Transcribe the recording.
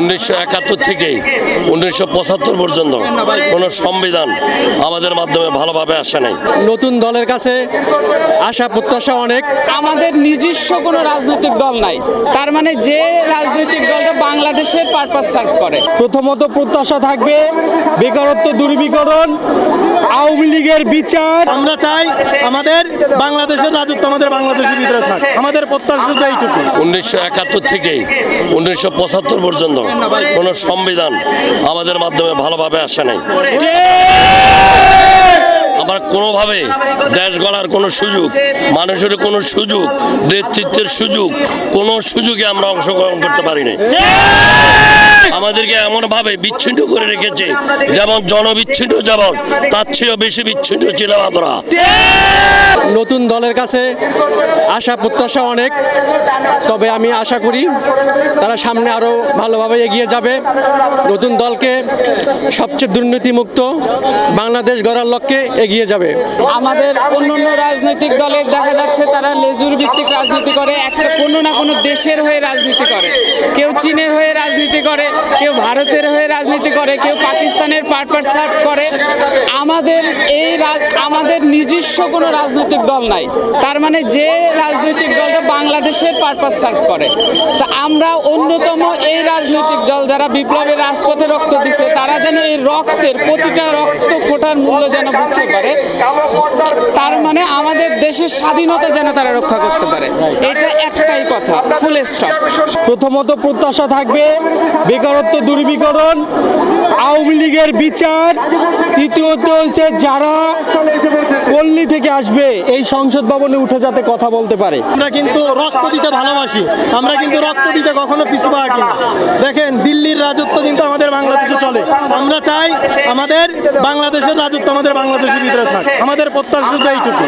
উনিশশো একাত্তর থেকেই উনিশশো পঁচাত্তর পর্যন্ত কোনো সংবিধান আমাদের মাধ্যমে ভালোভাবে আসে নাই। নতুন দলের কাছে আশা প্রত্যাশা অনেক। আমাদের নিজস্ব কোনো রাজনৈতিক দল নাই। তার মানে যে রাজনৈতিক দলটা বাংলাদেশের পারপাস সার্ভ করে। প্রথমত প্রত্যাশা থাকবে বেকারত্ব দূরীকরণ আওয়ামী লীগের বিচার। আমরা চাই আমাদের বাংলাদেশের রাজত্ব আমাদের বাংলাদেশের ভিতরে থাক। আমাদের প্রত্যাশা শুধু এইটুকু উনিশশো একাত্তর থেকেই উনিশশো পঁচাত্তর পর্যন্ত কোনো সংবিধান আমাদের মাধ্যমে ভালোভাবে আসে নাই। আমরা কোনোভাবে দেশ গড়ার কোনো সুযোগ মানুষের কোনো সুযোগ নেতৃত্বের সুযোগ কোনো সুযোগে আমরা অংশগ্রহণ করতে পারি না আমাদেরকে এমনভাবে বিচ্ছিন্ন করে রেখেছে। যেমন জনবিচ্ছিন্ন যেমন তার চেয়েও বেশি বিচ্ছিন্ন ছিলাম আমরা। নতুন দলের কাছে আশা, প্রত্যাশা অনেক। তবে আমি আশা করি তারা সামনে আরও ভালোভাবে এগিয়ে যাবে। নতুন দলকে সবচেয়ে দুর্নীতিমুক্ত বাংলাদেশ গড়ার লক্ষ্যে এগিয়ে যাবে। আমাদের অন্যান্য রাজনৈতিক দলের দেখা যাচ্ছে, তারা লেজুর ভিত্তিক রাজনীতি করে। একটা কোনো না কোনো দেশের হয়ে রাজনীতি করে। কেউ চীনের হয়ে রাজনীতি করে, কেউ ভারতের হয়ে রাজনীতি করে, কেউ পাকিস্তানের পারপাস সার্ভ করে। আমাদের এই আমাদের নিজস্ব কোনো রাজনৈতিক দল নাই। তার মানে যে রাজনৈতিক দলটা বাংলাদেশের পারপাস সার্ভ করে। তা আমরা অন্যতম এই রাজনৈতিক দল যারা বিপ্লবের রাজপথে রক্ত দিছে, তারা যেন এই রক্তের প্রতিটা রক্ত ফোটার মূল্য যেন বুঝতে পারে, তার মানে আমাদের দেশের স্বাধীনতা যেন তারা রক্ষা করতে পারে। এটা একটাই কথা ফুল স্টপ প্রথমত প্রত্যাশা থাকবে বেকারত্ব দূরীকরণ, আওয়ামী লীগের বিচার, তৃতীয়ত হচ্ছে যারা পল্লী আসবে, এই সংসদ ভবনে উঠে যাতে কথা বলতে পারে। আমরা কিন্তু রক্ত দিতে ভালোবাসি। আমরা কিন্তু রক্ত দিতে কখনো পিছু হাঁটি। দেখেন, দিল্লির রাজত্ব কিন্তু আমাদের বাংলাদেশে চলে। আমরা চাই আমাদের বাংলাদেশের রাজত্ব আমাদের বাংলাদেশের ভিতরে থাক। আমাদের প্রত্যাশা এইটুকু